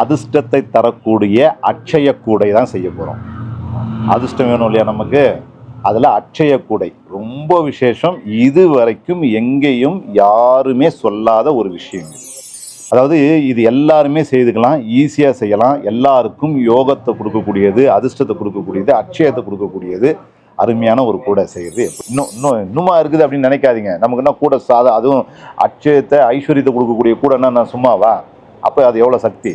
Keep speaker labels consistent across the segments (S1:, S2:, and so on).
S1: அதிர்ஷ்டத்தை தரக்கூடிய அட்சய கூடை தான் செய்ய போகிறோம் அதிர்ஷ்டம் வேணும் இல்லையா நமக்கு? அதில் அட்சய கூடை. ரொம்ப விசேஷம். இது வரைக்கும் எங்கேயும் யாருமே சொல்லாத ஒரு விஷயம் அதாவது இது எல்லாருமே செய்துக்கலாம் ஈஸியாக செய்யலாம். எல்லாருக்கும் யோகத்தை கொடுக்கக்கூடியது அதிர்ஷ்டத்தை கொடுக்கக்கூடியது அட்சயத்தை கொடுக்கக்கூடியது அருமையான ஒரு கூடை செய்யுது இன்னும் இன்னும் இன்னுமா இருக்குது அப்படின்னு நினைக்காதீங்க. நமக்கு என்ன கூட சாதா அதுவும் அட்சயத்தை ஐஸ்வர்யத்தை கொடுக்கக்கூடிய கூடைன்னா நான் சும்மாவா? அப்போ அது எவ்வளோ சக்தி?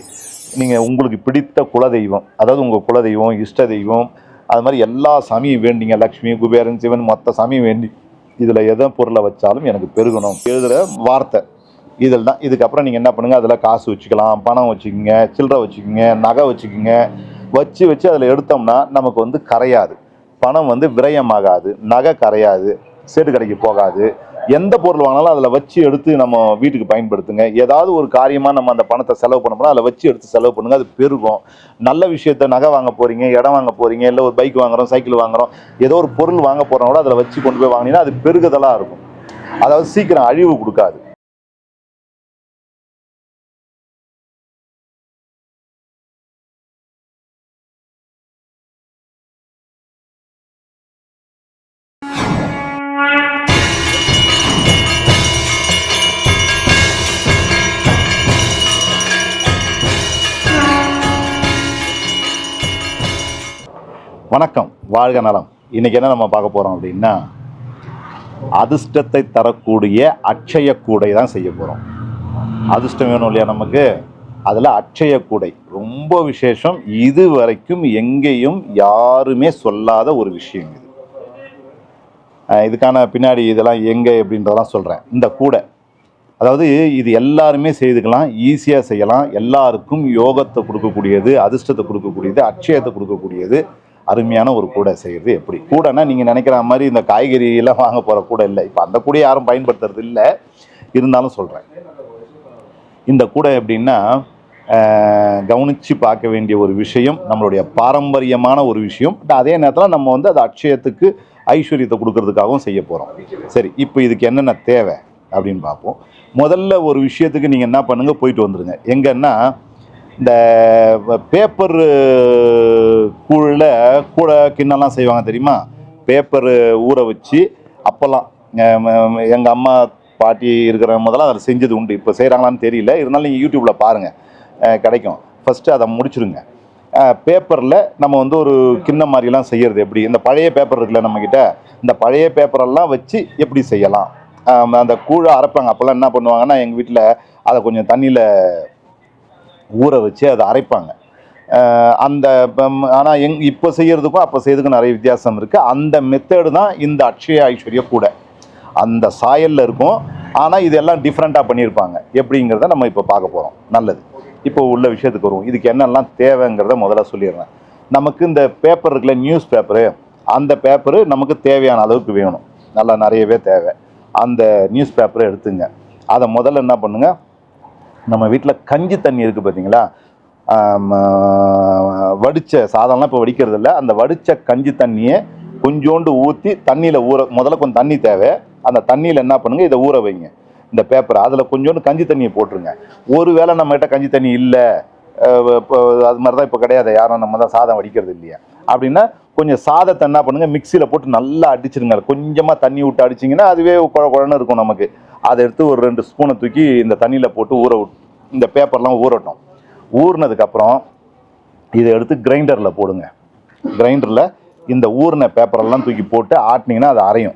S1: நீங்கள் உங்களுக்கு பிடித்த குலதெய்வம் அதாவது உங்கள் குலதெய்வம் இஷ்ட தெய்வம் அது மாதிரி எல்லா சாமியும் வேண்டிங்க. லக்ஷ்மி குபேரன் சிவன் மொத்த சாமியும் வேண்டி. இதில் எதை பொருளை வச்சாலும் எனக்கு பெருகணும். எழுதுகிற வார்த்தை. இதில் தான் இதுக்கப்புறம் நீங்கள் என்ன பண்ணுங்கள் அதில் காசு வச்சுக்கலாம் பணம் வச்சுக்கோங்க சில்லறை வச்சுக்கோங்க நகை வச்சுக்கோங்க. வச்சு வச்சு அதில் எடுத்தோம்னா நமக்கு வந்து கரையாது. பணம் வந்து விரயமாகாது. நகை கரையாது. சேட்டு கடைக்கு போகாது. எந்த பொருள் வாங்கினாலும் அதில் வச்சு எடுத்து நம்ம வீட்டுக்கு பயன்படுத்துங்க. ஏதாவது ஒரு காரியமாக நம்ம அந்த பணத்தை செலவு பண்ண போனால் அதில் வச்சு எடுத்து செலவு பண்ணுங்கள் அது பெருகும். நல்ல விஷயத்த நகை வாங்க போகிறீங்க இடம் வாங்க போகிறீங்க இல்லை ஒரு பைக் வாங்குறோம் சைக்கிள் வாங்குறோம் ஏதோ ஒரு பொருள் வாங்க போகிறோம் கூட அதில் வச்சு கொண்டு போய் வாங்கினீங்கன்னா அது பெருகுதலாக இருக்கும். அதாவது சீக்கிரம் அழிவு கொடுக்காது. வணக்கம். வாழ்க நலம். இன்னைக்கு என்ன நம்ம பார்க்க போறோம் அப்படின்னா அதிர்ஷ்டத்தை தரக்கூடிய அட்சய கூடை தான் செய்ய போறோம். அதிர்ஷ்டம் வேணும் இல்லையா நமக்கு? அதில் அட்சய கூடை. ரொம்ப விசேஷம். இது வரைக்கும் எங்கேயும் யாருமே சொல்லாத ஒரு விஷயம் இது. இதுக்கான பின்னாடி இதெல்லாம் எங்கே அப்படின்றதெல்லாம் சொல்கிறேன் இந்த கூடை. அதாவது இது எல்லாருமே செய்துக்கலாம் ஈஸியாக செய்யலாம். எல்லாருக்கும் யோகத்தை கொடுக்கக்கூடியது அதிர்ஷ்டத்தை கொடுக்கக்கூடியது அட்சயத்தை கொடுக்கக்கூடியது. அருமையான ஒரு கூடை செய்கிறது எப்படி? கூடைனா நீங்கள் நினைக்கிற மாதிரி இந்த காய்கறி எல்லாம் வாங்க போகிற கூடை இல்லை. இப்போ அந்த கூடையை யாரும் பயன்படுத்துறது இல்லை. இருந்தாலும் சொல்கிறேன் இந்த கூடை எப்படின்னா கவனித்து கவனிச்சு பார்க்க வேண்டிய ஒரு விஷயம் நம்மளுடைய பாரம்பரியமான ஒரு விஷயம். பட் அதே நேரத்தில் நம்ம வந்து அது அட்சயத்துக்கு ஐஸ்வர்யத்தை கொடுக்கறதுக்காகவும் செய்ய போகிறோம் சரி இப்போ இதுக்கு என்னென்ன தேவை அப்படின்னு பார்ப்போம். முதல்ல ஒரு விஷயத்துக்கு நீங்கள் என்ன பண்ணுங்கள் போயிட்டு வந்துடுங்க எங்கன்னா இந்த பேப்பர் கூழில் கூட கிண்ணம்லாம் செய்வாங்க தெரியுமா? பேப்பர் ஊற வச்சு அப்போல்லாம் எங்கள் அம்மா பாட்டி இருக்கிற முதல்ல அதில் செஞ்சது உண்டு. இப்போ செய்கிறாங்களான்னு தெரியல. இருந்தாலும் நீங்கள் யூடியூப்பில் பாருங்கள் கிடைக்கும். ஃபஸ்ட்டு அதை முடிச்சுருங்க. பேப்பரில் நம்ம வந்து ஒரு கிண்ணம் மாதிரிலாம் செய்யறது எப்படி? இந்த பழைய பேப்பர் இருக்குல்ல நம்மக்கிட்ட இந்த பழைய பேப்பரெல்லாம் வச்சு எப்படி செய்யலாம்? அந்த கூழை அரைப்பாங்க. அப்போல்லாம் என்ன பண்ணுவாங்கன்னா எங்கள் வீட்டில் அதை கொஞ்சம் தண்ணியில் ஊற வச்சு அதை அரைப்பாங்க. அந்த ஆனால் எங் இப்போ செய்கிறதுக்கும் அப்போ செய்யறதுக்கும் நிறைய வித்தியாசம் இருக்குது அந்த மெத்தேடு தான் இந்த அக்ஷய ஐஸ்வர்ய கூட. அந்த சாயலில் இருக்கும். ஆனால் இதெல்லாம் டிஃப்ரெண்ட்டாக பண்ணியிருப்பாங்க. எப்படிங்கிறத நம்ம இப்போ பார்க்க போகிறோம் நல்லது. இப்போ உள்ள விஷயத்துக்கு வருவோம். இதுக்கு என்னெல்லாம் தேவைங்கிறத முதல்ல சொல்லிடுறேன். நமக்கு இந்த பேப்பர் இருக்குல்ல நியூஸ் பேப்பரு அந்த பேப்பரு நமக்கு தேவையான அளவுக்கு வேணும். நல்லா நிறையவே தேவை. அந்த நியூஸ் பேப்பரை எடுத்துங்க. அதை முதல்ல என்ன பண்ணுங்கள் நம்ம வீட்டில் கஞ்சி தண்ணி இருக்குது பார்த்தீங்களா வடித்த சாதம்லாம் இப்போ வடிக்கிறது இல்லை அந்த வடித்த கஞ்சி தண்ணியை கொஞ்சோண்டு ஊற்றி தண்ணியில் ஊற முதல்ல கொஞ்சம் தண்ணி தேவை. அந்த தண்ணியில் என்ன பண்ணுங்கள் இதை ஊற வைங்க. இந்த பேப்பரை அதில் கொஞ்சோண்டு கஞ்சி தண்ணியை போட்டுருங்க. ஒருவேளை நம்மகிட்ட கஞ்சி தண்ணி இல்லை இப்போ அது மாதிரி தான் இப்போ கிடையாது. யாரும் நம்ம தான் சாதம் வடிக்கிறது இல்லையா? அப்படின்னா கொஞ்சம் சாதத்தை என்ன பண்ணுங்கள் மிக்சியில் போட்டு நல்லா அடிச்சிருங்க. கொஞ்சமாக தண்ணி விட்டு அடிச்சிங்கன்னா அதுவே குழ குழன்னு இருக்கும் நமக்கு. அதை எடுத்து ஒரு ரெண்டு ஸ்பூனை தூக்கி இந்த தண்ணியில் போட்டு ஊற இந்த பேப்பர்லாம் ஊறட்டும். ஊறினதுக்கப்புறம் இதை எடுத்து கிரைண்டரில் போடுங்க. கிரைண்டரில் இந்த ஊறின பேப்பரெல்லாம் தூக்கி போட்டு ஆட்டினீங்கன்னா அது அரையும்.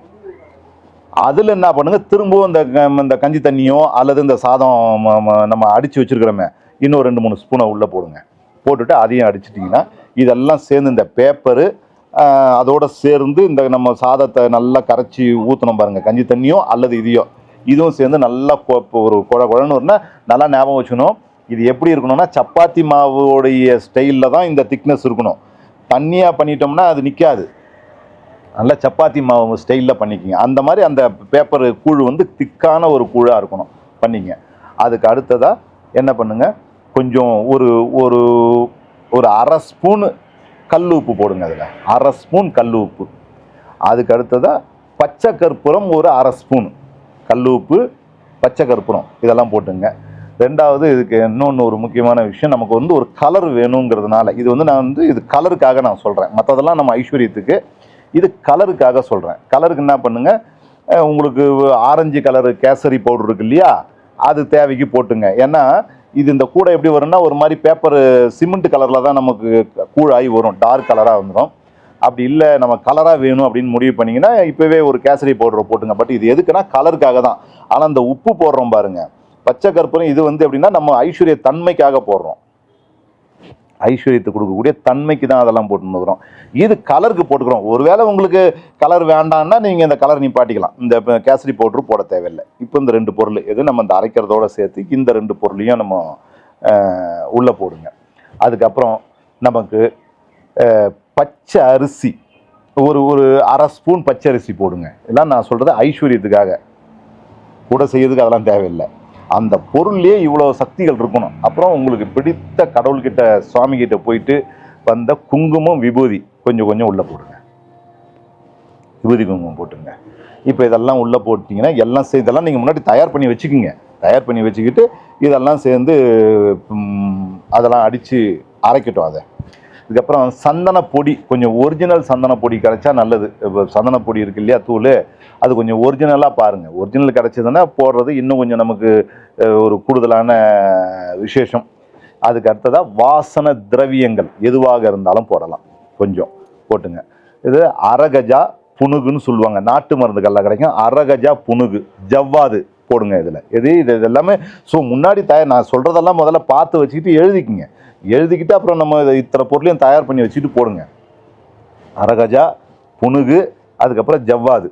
S1: அதில் என்ன பண்ணுங்க திரும்பவும் இந்த க- இந்த கஞ்சி தண்ணியோ அல்லது இந்த சாதம் நம்ம அடித்து வச்சிருக்கிறோமே இன்னும் ரெண்டு மூணு ஸ்பூனை உள்ளே போடுங்க. போட்டுட்டு அதையும் அடிச்சிட்டிங்கன்னா இதெல்லாம் சேர்ந்து இந்த பேப்பரு அதோடு சேர்ந்து இந்த நம்ம சாதத்தை நல்லா கரைச்சி ஊற்றணும் பாருங்கள் கஞ்சி தண்ணியோ அல்லது இதையோ. இதுவும் சேர்ந்து நல்லா கொ- ஒரு குழ குழன்னு வரும்னா நல்லா ஞாபகம் வச்சுக்கணும். இது எப்படி இருக்கணும்னா சப்பாத்தி மாவுடைய ஸ்டைலில் தான் இந்த திக்னஸ் இருக்கணும். தண்ணியாக பண்ணிட்டோம்னா அது நிற்காது நல்லா சப்பாத்தி மாவு ஸ்டைலில் பண்ணிக்கிங்க. அந்த மாதிரி அந்த பேப்பர் கூழ் வந்து திக்கான ஒரு கூழாக இருக்கணும். பண்ணிங்க. அதுக்கு அடுத்ததாக என்ன பண்ணுங்கள் கொஞ்சம் ஒரு ஒரு ஒரு அரை ஸ்பூனு கல் உப்பு போடுங்க அதில். அரை ஸ்பூன் கல் உப்பு அதுக்கு அடுத்ததாக பச்சை கற்பூரம் ஒரு அரை ஸ்பூன். கல் உப்பு பச்சை கற்பூரம். இதெல்லாம் போட்டுங்க. ரெண்டாவது இதுக்கு இன்னொன்று ஒரு முக்கியமான விஷயம் நமக்கு வந்து ஒரு கலர் வேணுங்கிறதுனால. இது வந்து நான் வந்து இது கலருக்காக நான் சொல்கிறேன் மற்றதெல்லாம் நம்ம ஐஸ்வர்யத்துக்கு இது கலருக்காக சொல்கிறேன் கலருக்கு என்ன பண்ணுங்கள் உங்களுக்கு ஆரஞ்சு கலரு கேசரி பவுடர் இருக்கு இல்லையா? அது தேவைக்கு போட்டுங்க. ஏன்னா இது இந்த கூடை எப்படி வரும்னா ஒரு மாதிரி பேப்பர் சிமெண்ட் கலரில் தான் நமக்கு கூழாகி வரும். டார்க் கலராக வந்துடும் அப்படி இல்லை நம்ம கலராக வேணும் அப்படின்னு முடிவு பண்ணிங்கன்னா இப்போவே ஒரு கேசரி பவுடரை போட்டுங்க. பட் இது எதுக்குன்னா கலருக்காக தான். ஆனால் அந்த உப்பு போடுறோம் பாருங்கள் பச்சை கற்பூரம் இது வந்து எப்படின்னா நம்ம ஐஸ்வர்ய தன்மைக்காக போடுறோம். ஐஸ்வர்யத்தை கொடுக்கக்கூடிய தன்மைக்கு தான் அதெல்லாம் போட்டு இருக்கிறோம் இது கலருக்கு போட்டுக்கிறோம். ஒருவேளை உங்களுக்கு கலர் வேண்டாம்னா நீங்கள் இந்த கலர் நிப்பாட்டிக்கலாம். இந்த கேசரி பவுட்ரு போட தேவையில்லை. இப்போ இந்த ரெண்டு பொருள் எது நம்ம இந்த அரைக்கிறதோட சேர்த்து இந்த ரெண்டு பொருளையும் நம்ம உள்ளே போடுங்க. அதுக்கப்புறம் நமக்கு பச்சை அரிசி ஒரு ஒரு அரை ஸ்பூன் பச்சை அரிசி போடுங்க. இதெல்லாம் நான் சொல்கிறது ஐஸ்வர்யத்துக்காக. கூட செய்யறதுக்கு அதெல்லாம் தேவையில்லை. அந்த பொருள்லேயே இவ்வளோ சக்திகள் இருக்கணும். அப்புறம் உங்களுக்கு பிடித்த கடவுள்கிட்ட சுவாமி கிட்ட போயிட்டு வந்த குங்குமம் விபூதி கொஞ்சம் கொஞ்சம் உள்ளே போடுங்க. விபூதி குங்குமம் போட்டுங்க. இப்போ இதெல்லாம் உள்ளே போட்டிங்கன்னா எல்லாம் சேர்ந்து இதெல்லாம் நீங்கள் முன்னாடி தயார் பண்ணி வச்சுக்கோங்க. தயார் பண்ணி வச்சுக்கிட்டு இதெல்லாம் சேர்ந்து அதெல்லாம் அடித்து அரைக்கட்டும் அதை. இதுக்கப்புறம் சந்தன பொடி கொஞ்சம் ஒரிஜினல் சந்தன பொடி கிடைச்சா நல்லது. இப்போ சந்தன பொடி இருக்கு இல்லையா தூள். அது கொஞ்சம் ஒரிஜினலாக பாருங்கள் ஒரிஜினல் கிடைச்சதுன்னா போடுறது இன்னும் கொஞ்சம் நமக்கு ஒரு கூடுதலான விசேஷம். அதுக்கு அடுத்ததாக வாசன திரவியங்கள். எதுவாக இருந்தாலும் போடலாம். கொஞ்சம் போட்டுங்க. இது அரகஜா புனுகுன்னு சொல்லுவாங்க. நாட்டு மருந்துகள்லாம் கிடைக்கும். அரகஜா புனுகு ஜவ்வாது போடுங்க இதில். எது இது இது எல்லாமே ஸோ முன்னாடி தயார் நான் சொல்கிறதெல்லாம் முதல்ல பார்த்து வச்சுக்கிட்டு எழுதிக்கிங்க. எழுதிக்கிட்டு அப்புறம் நம்ம இத்தனை பொருளையும் தயார் பண்ணி வச்சுட்டு போடுங்க. அரகஜா புணுகு அதுக்கப்புறம் ஜவ்வாது.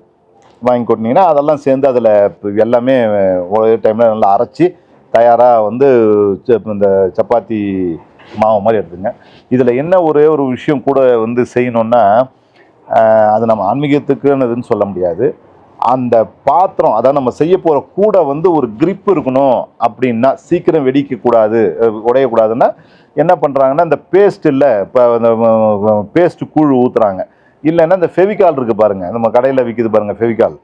S1: வாங்கி கொட்டினீங்கன்னா அதெல்லாம் சேர்ந்து அதில் எல்லாமே ஒரே டைமில் நல்லா அரைச்சி தயாராக வந்து ச- இந்த சப்பாத்தி மாவு மாதிரி எடுத்துங்க. இதில் என்ன ஒரே ஒரு விஷயம் கூட வந்து செய்யணுன்னா அது நம்ம ஆன்மீகத்துக்குன்னு சொல்ல முடியாது. அந்த பாத்திரம் அதாவது நம்ம செய்ய போகிற கூடை வந்து ஒரு கிரிப் இருக்கணும் அப்படின்னா சீக்கிரம் வெடிக்கக்கூடாது உடையக்கூடாதுன்னா என்ன பண்ணுறாங்கன்னா இந்த பேஸ்ட் இல்லை இப்போ அந்த பேஸ்ட் கூழ் ஊற்றுறாங்க இல்லைன்னா இந்த ஃபெவிகால் இருக்குது பாருங்கள் நம்ம கடையில் விற்கிது பாருங்கள் ஃபெவிகால்.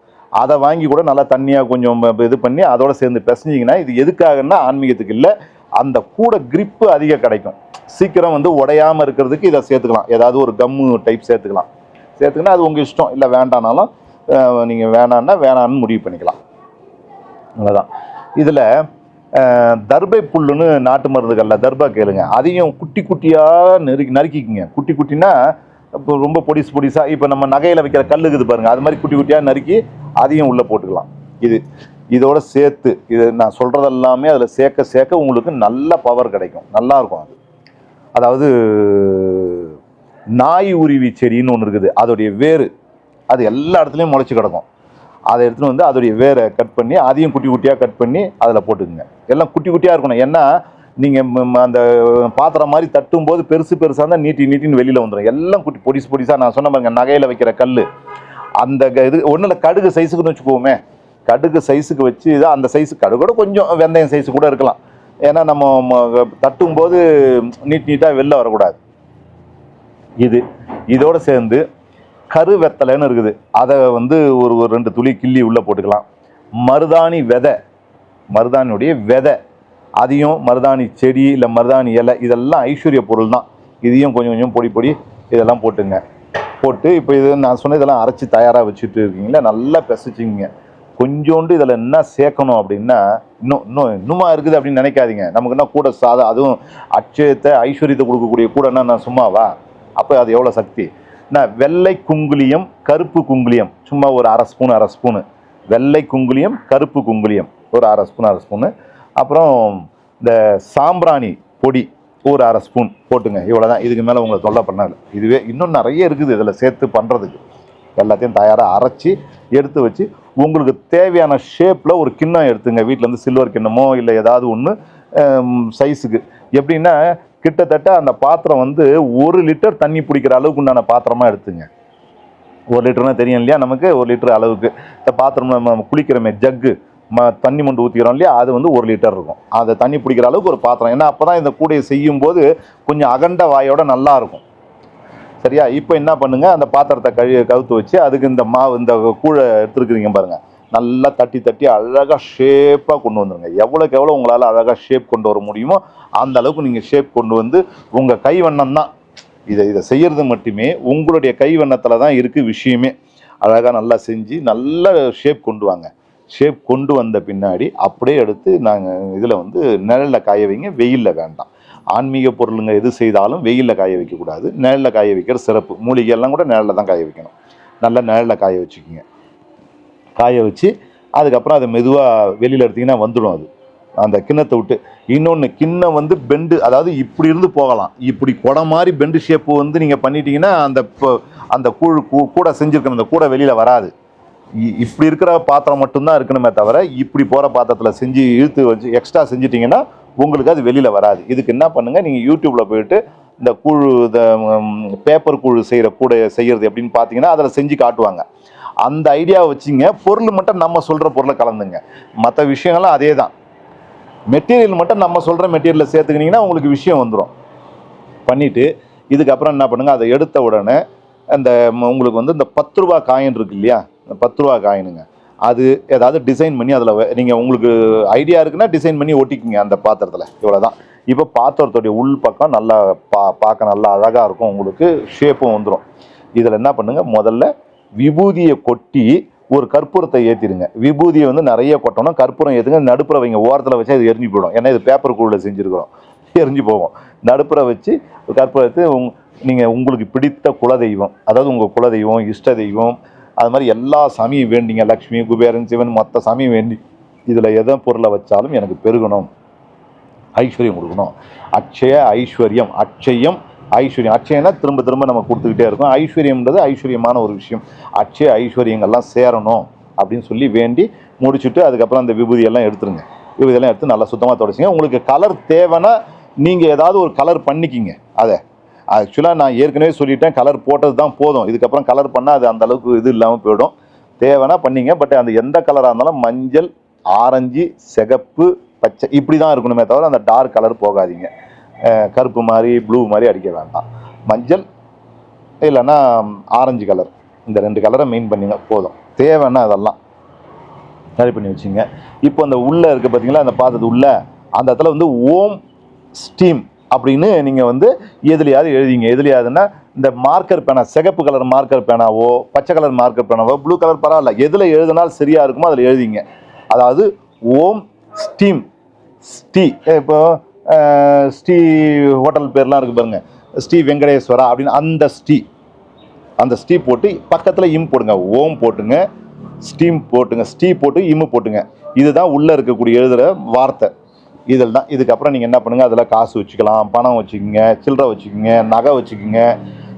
S1: அதை வாங்கி கூட நல்லா தண்ணியாக கொஞ்சம் இது பண்ணி அதோட சேர்ந்து பிசைஞ்சிங்கன்னா இது எதுக்காகன்னா ஆன்மீகத்துக்கு இல்லை அந்த கூட கிரிப்பு அதிக கிடைக்கும். சீக்கிரம் வந்து உடையாமல் இருக்கிறதுக்கு இதை சேர்த்துக்கலாம். ஏதாவது ஒரு கம்மு டைப் சேர்த்துக்கலாம். சேர்த்துக்கினா அது உங்கள் இஷ்டம். இல்லை வேண்டானாலும் நீங்கள் வேணான்னா வேணான்னு முடிவு பண்ணிக்கலாம். அவ்வளோதான் இதில் தர்பை புல்லுன்னு நாட்டு மருந்துகளில் தர்பா கேளுங்க. அதையும் குட்டி குட்டியாக நெருக்கி நறுக்கிக்குங்க. குட்டி குட்டினா இப்போ ரொம்ப பொடிசு பொடிசாக இப்போ நம்ம நகையில் வைக்கிற கல் இருக்குது பாருங்கள் அது மாதிரி குட்டி குட்டியாக நறுக்கி அதையும் உள்ளே போட்டுக்கலாம். இது இதோட சேர்த்து இது நான் சொல்கிறது எல்லாமே அதில் சேர்க்க சேர்க்க உங்களுக்கு நல்ல பவர் கிடைக்கும். நல்லாயிருக்கும் அது. அதாவது நாய் உருவி செடின்னு ஒன்று இருக்குது. அதோடைய வேர் அது எல்லா இடத்துலையும் முளைச்சி கிடக்கும். அதை எடுத்துகிட்டு வந்து அதோடைய வேரை கட் பண்ணி அதையும் குட்டி குட்டியாக கட் பண்ணி அதில் போட்டுக்குங்க. எல்லாம் குட்டி குட்டியாக இருக்கணும். ஏன்னா நீங்கள் அந்த பாத்திரம் மாதிரி தட்டும் போது பெருசு பெருசாக இருந்தால் நீட்டி நீட்டின்னு வெளியில் வந்துடும் எல்லாம் குட்டி பொடிசு பொடிசாக நான் சொன்ன பாருங்க நகையில் வைக்கிற கல் அந்த க- இது ஒன்றும் இல்லை கடுகு சைஸுக்குன்னு வச்சுக்குவோமே கடுகு சைஸுக்கு வச்சு தான் அந்த சைஸு கடுகோட கொஞ்சம் வெந்தயம் சைஸு கூட இருக்கலாம். ஏன்னா நம்ம ம- தட்டும் போது நீட் நீட்டாக வெளில வரக்கூடாது. இது இதோடு சேர்ந்து கருவெத்தலைன்னு இருக்குது. அதை வந்து ஒரு ஒரு ரெண்டு துளி கிள்ளி உள்ளே போட்டுக்கலாம். மருதாணி விதை மருதாணியுடைய விதை. அதையும் மருதாணி செடி இல்லை மருதாணி இலை இதெல்லாம் ஐஸ்வர்ய பொருள் தான் இதையும் கொஞ்சம் கொஞ்சம் பொடி பொடி இதெல்லாம் போட்டுங்க. போட்டு இப்போ இது நான் சொன்ன இதெல்லாம் அரைச்சி தயாராக வச்சுட்டு இருக்கீங்களா? நல்லா பிசைச்சிங்க கொஞ்சோண்டு இதில் என்ன சேர்க்கணும் அப்படின்னா இன்னும் இன்னும் இன்னுமா இருக்குது அப்படின்னு நினைக்காதீங்க. நமக்கு என்ன கூட சாதா அதுவும் அச்சயத்தை ஐஸ்வர்யத்தை கொடுக்கக்கூடிய கூட என்ன நான் சும்மாவா? அப்போ அது எவ்வளோ சக்தி? நான் வெள்ளை குங்குலியம் கருப்பு குங்குலியம் சும்மா ஒரு அரை ஸ்பூன் அரை ஸ்பூனு. வெள்ளை குங்குலியம் கருப்பு குங்குலியம் ஒரு அரை ஸ்பூன் அரை ஸ்பூனு. அப்புறம் இந்த சாம்பிராணி பொடி ஒரு அரை ஸ்பூன் போட்டுங்க. இவ்வளோ தான் இதுக்கு மேலே உங்களை தொல்லை பண்ணாது. இதுவே இன்னும் நிறைய இருக்குது இதில் சேர்த்து பண்ணுறதுக்கு எல்லாத்தையும் தயாராக அரைச்சி எடுத்து வச்சு உங்களுக்கு தேவையான ஷேப்பில் ஒரு கிண்ணம் எடுத்துங்க. வீட்டிலேருந்து சில்வர் கிண்ணமோ இல்லை ஏதாவது ஒன்று சைஸுக்கு எப்படின்னா கிட்டத்தட்ட அந்த பாத்திரம் வந்து ஒரு லிட்டர் தண்ணி பிடிக்கிற அளவுக்கு உண்டான பாத்திரமாக எடுத்துங்க. ஒரு லிட்டர்னா தெரியும் இல்லையா நமக்கு? ஒரு லிட்டர் அளவுக்கு. இந்த பாத்திரம் நம்ம குளிக்கிறோமே ஜக்கு. ம தண்ணி மண்டு ஊற்றிக்கிறோம் இல்லையா? அது வந்து ஒரு லிட்டர் இருக்கும். அதை தண்ணி பிடிக்கிற அளவுக்கு ஒரு பாத்திரம். ஏன்னா அப்போ தான் இந்த கூடையை செய்யும்போது கொஞ்சம் அகண்ட வாயோட நல்லா இருக்கும். சரியா? இப்போ என்ன பண்ணுங்கள் அந்த பாத்திரத்தை கழு கவுத்து வச்சு அதுக்கு இந்த மாவு இந்த கூழை எடுத்துருக்குறீங்க பாருங்கள் நல்லா தட்டி தட்டி அழகாக ஷேப்பாக கொண்டு வந்துருங்க. எவ்வளோக்கு எவ்வளோ உங்களால் அழகாக ஷேப் கொண்டு வர முடியுமோ அந்த அளவுக்கு நீங்கள் ஷேப் கொண்டு வந்து உங்கள் கை வண்ணம் தான். இதை இதை செய்கிறது மட்டுமே உங்களுடைய கை வண்ணத்தில் தான் இருக்குது விஷயமே. அழகாக நல்லா செஞ்சு நல்ல ஷேப் கொண்டு வாங்க. ஷேப் கொண்டு வந்த பின்னாடி அப்படியே எடுத்து நாங்கள் இதில் வந்து நிழலில் காய வைங்க வெயிலில் வேண்டாம். ஆன்மீக பொருளுங்க எது செய்தாலும் வெயிலில் காய வைக்கக்கூடாது நிழலில் காய வைக்கிற சிறப்பு. மூலிகையெல்லாம் கூட நிழலில் தான் காய வைக்கணும். நல்லா நிழலில் காய வச்சுக்கோங்க. காய வச்சு அதுக்கப்புறம் அதை மெதுவாக வெளியில் எடுத்திங்கன்னா வந்துடும் அது. அந்த கிண்ணத்தை விட்டு இன்னொன்று கிண்ணம் வந்து பெண்டு அதாவது இப்படி இருந்து போகலாம். இப்படி குடம் மாதிரி பெண்டு ஷேப்பு வந்து நீங்கள் பண்ணிட்டீங்கன்னா அந்த அந்த கூழ் கூ- கூட செஞ்சுருக்கணும் அந்த கூட வெளியில் வராது. இப்படி இருக்கிற பாத்திரம் மட்டும்தான் இருக்கணுமே தவிர இப்படி போகிற பாத்திரத்தில் செஞ்சு இழுத்து வச்சு எக்ஸ்ட்ரா செஞ்சிட்டிங்கன்னா உங்களுக்கு அது வெளியில் வராது. இதுக்கு என்ன பண்ணுங்கள் நீங்கள் யூடியூப்பில் போயிட்டு இந்த கூழு இந்த பேப்பர் கூழு செய்கிற கூட செய்கிறது எப்படின்னு பார்த்தீங்கன்னா அதில் செஞ்சு காட்டுவாங்க. அந்த ஐடியாவை வச்சுங்க பொருள் மட்டும் நம்ம சொல்கிற பொருளை கலந்துங்க. மற்ற விஷயங்கள்லாம் அதே தான் மெட்டீரியல் மட்டும் நம்ம சொல்கிற மெட்டீரியலை சேர்த்துக்கினீங்கன்னா உங்களுக்கு விஷயம் வந்துடும் பண்ணிவிட்டு இதுக்கப்புறம் என்ன பண்ணுங்க அதை எடுத்த உடனே அந்த உங்களுக்கு வந்து இந்த பத்து ரூபா காயின் இருக்கு இல்லையா? பத்து ரூபா காயினுங்க. அது ஏதாவது டிசைன் பண்ணி அதில் நீங்கள் உங்களுக்கு ஐடியா இருக்குன்னா டிசைன் பண்ணி ஒட்டிக்கிங்க அந்த பாத்திரத்தில். இவ்வளோதான் இப்போ பாத்திரத்துடைய உள் பக்கம் நல்லா பா பார்க்க நல்லா அழகாக இருக்கும். உங்களுக்கு ஷேப்பும் வந்துடும் இதில் என்ன பண்ணுங்கள் முதல்ல விபூதியை கொட்டி ஒரு கற்பூரத்தை ஏற்றிடுங்க விபூதியை வந்து நிறைய கொட்டணும். கற்பூரம் ஏற்றுங்க நடுப்புற வைங்க. ஓரத்தில் வச்சு அது எரிஞ்சு போயிடும். ஏன்னா இது பேப்பர் கூழில் செஞ்சுருக்கிறோம். எரிஞ்சு போவோம் நடுப்புற வச்சு கற்பூரத்தை உங் நீங்கள் உங்களுக்கு பிடித்த குலதெய்வம். அதாவது உங்கள் குலதெய்வம் இஷ்ட தெய்வம் அது மாதிரி எல்லா சாமியும் வேண்டிங்க. லக்ஷ்மி குபேரன் சிவன் மொத்த சாமியும் வேண்டி. இதில் எதை பொருளை வச்சாலும் எனக்கு பெருகணும். ஐஸ்வர்யம் கொடுக்கணும். அக்ஷய ஐஸ்வர்யம். அக்ஷயம் ஐஸ்வர்யம். அக்ஷயம்னா திரும்ப திரும்ப நம்ம கொடுத்துக்கிட்டே இருக்கோம். ஐஸ்வர்யம்ன்றது ஐஸ்வர்யமான ஒரு விஷயம். அக்ஷய ஐஸ்வர்யங்கள்லாம் சேரணும் அப்படின்னு சொல்லி வேண்டி முடிச்சுட்டு அதுக்கப்புறம் அந்த விபூதியெல்லாம் எடுத்துருங்க. விபூதியெல்லாம் எடுத்து நல்லா சுத்தமாக தொடச்சிங்க. உங்களுக்கு கலர் தேவைன்னா நீங்கள் ஏதாவது ஒரு கலர் பண்ணிக்கிங்க. அதை. ஆக்சுவலாக நான் ஏற்கனவே சொல்லிட்டேன் கலர் போட்டது தான் போதும். இதுக்கப்புறம் கலர் பண்ணால் அது அந்த அளவுக்கு இது இல்லாமல் போயிடும். தேவைன்னா பண்ணிங்க பட் அந்த எந்த கலராக இருந்தாலும் மஞ்சள் ஆரஞ்சு சிகப்பு பச்சை இப்படி தான் இருக்கணுமே தவிர அந்த டார்க் கலர் போகாதீங்க. கருப்பு மாதிரி ப்ளூ மாதிரி அடிக்க வேண்டாம். மஞ்சள் இல்லைன்னா ஆரஞ்சு கலர் இந்த ரெண்டு கலரை மெயின் பண்ணிங்க போதும். தேவைன்னா அதெல்லாம் ரெடி பண்ணி வச்சுங்க. இப்போ அந்த உள்ளே இருக்குது பார்த்தீங்களா அந்த பாத்தது உள்ள அந்த இடத்துல வந்து ஓம் ஸ்டீம் அப்படின்னு நீங்கள் வந்து எதுலையாவது எழுதிங்க. எதுலையாவதுன்னா இந்த மார்க்கர் பேனா சிகப்பு கலர் மார்க்கர் பேனாவோ பச்சை கலர் மார்க்கர் பேனாவோ ப்ளூ கலர் பரவாயில்ல. எதில் எழுதினால் சரியாக இருக்குமோ அதில் எழுதிங்க. அதாவது ஓம் ஸ்டீம். ஸ்டீ இப்போ ஸ்ரீ ஹோட்டல் பேர்லாம் இருக்கு பாருங்க. ஸ்ரீ வெங்கடேஸ்வரா அப்படின்னு அந்த ஸ்டீ. அந்த ஸ்டீ போட்டு பக்கத்தில் இம் போடுங்க. ஓம் போட்டுங்க ஸ்டீம் போட்டுங்க ஸ்டீ போட்டு இம்மு போட்டுங்க. இதுதான் உள்ளே இருக்கக்கூடிய எழுதுகிற வார்த்தை. இதில் தான். இதுக்கப்புறம் நீங்கள் என்ன பண்ணுங்கள் அதில் காசு வச்சுக்கலாம் பணம் வச்சுக்கோங்க சில்லறை வச்சுக்கோங்க நகை வச்சுக்கோங்க.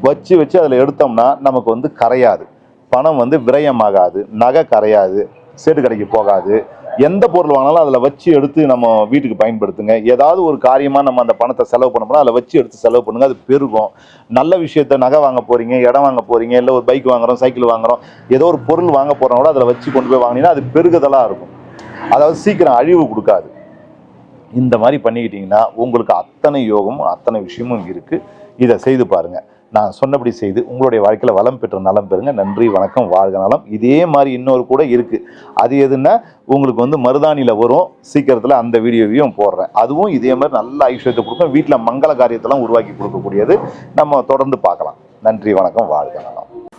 S1: வச்சு வச்சு அதில் எடுத்தோம்னா நமக்கு வந்து கரையாது. பணம் வந்து விரயமாகாது. நகை கரையாது. சேட்டு கடைக்கு போகாது. எந்த பொருள் வாங்கினாலும் அதில் வச்சு எடுத்து நம்ம வீட்டுக்கு பயன்படுத்துங்க. ஏதாவது ஒரு காரியமாக நம்ம அந்த பணத்தை செலவு பண்ண போனால் அதில் வச்சு எடுத்து செலவு பண்ணுங்கள் அது பெருகும். நல்ல விஷயத்த நகை வாங்க போகிறீங்க இடம் வாங்க போகிறீங்க இல்லை ஒரு பைக் வாங்குறோம் சைக்கிள் வாங்குறோம் ஏதோ ஒரு பொருள் வாங்க போகிறோம் கூட அதில் வச்சு கொண்டு போய் வாங்கினீங்கன்னா அது பெருகுதலாக இருக்கும். அதாவது சீக்கிரம் அழிவு கொடுக்காது. இந்த மாதிரி பண்ணிக்கிட்டீங்கன்னா உங்களுக்கு அத்தனை யோகமும் அத்தனை விஷயமும் இருக்குது இதை செய்து பாருங்கள் நான் சொன்னபடி செய்து உங்களுடைய வாழ்க்கையில் வளம் பெற்ற நலம் பெறுங்க. நன்றி வணக்கம் வாழ்க நலம். இதே மாதிரி இன்னொரு கூட இருக்குது அது எதுன்னா உங்களுக்கு வந்து மருதாணியில் வரும். சீக்கிரத்தில் அந்த வீடியோவையும் போடுறேன். அதுவும் இதே மாதிரி நல்ல ஐஸ்வர்யத்தை கொடுக்கும். வீட்டில் மங்கள காரியத்தெல்லாம் உருவாக்கி கொடுக்கக்கூடியது. நம்ம தொடர்ந்து பார்க்கலாம். நன்றி வணக்கம் வாழ்க நலம்.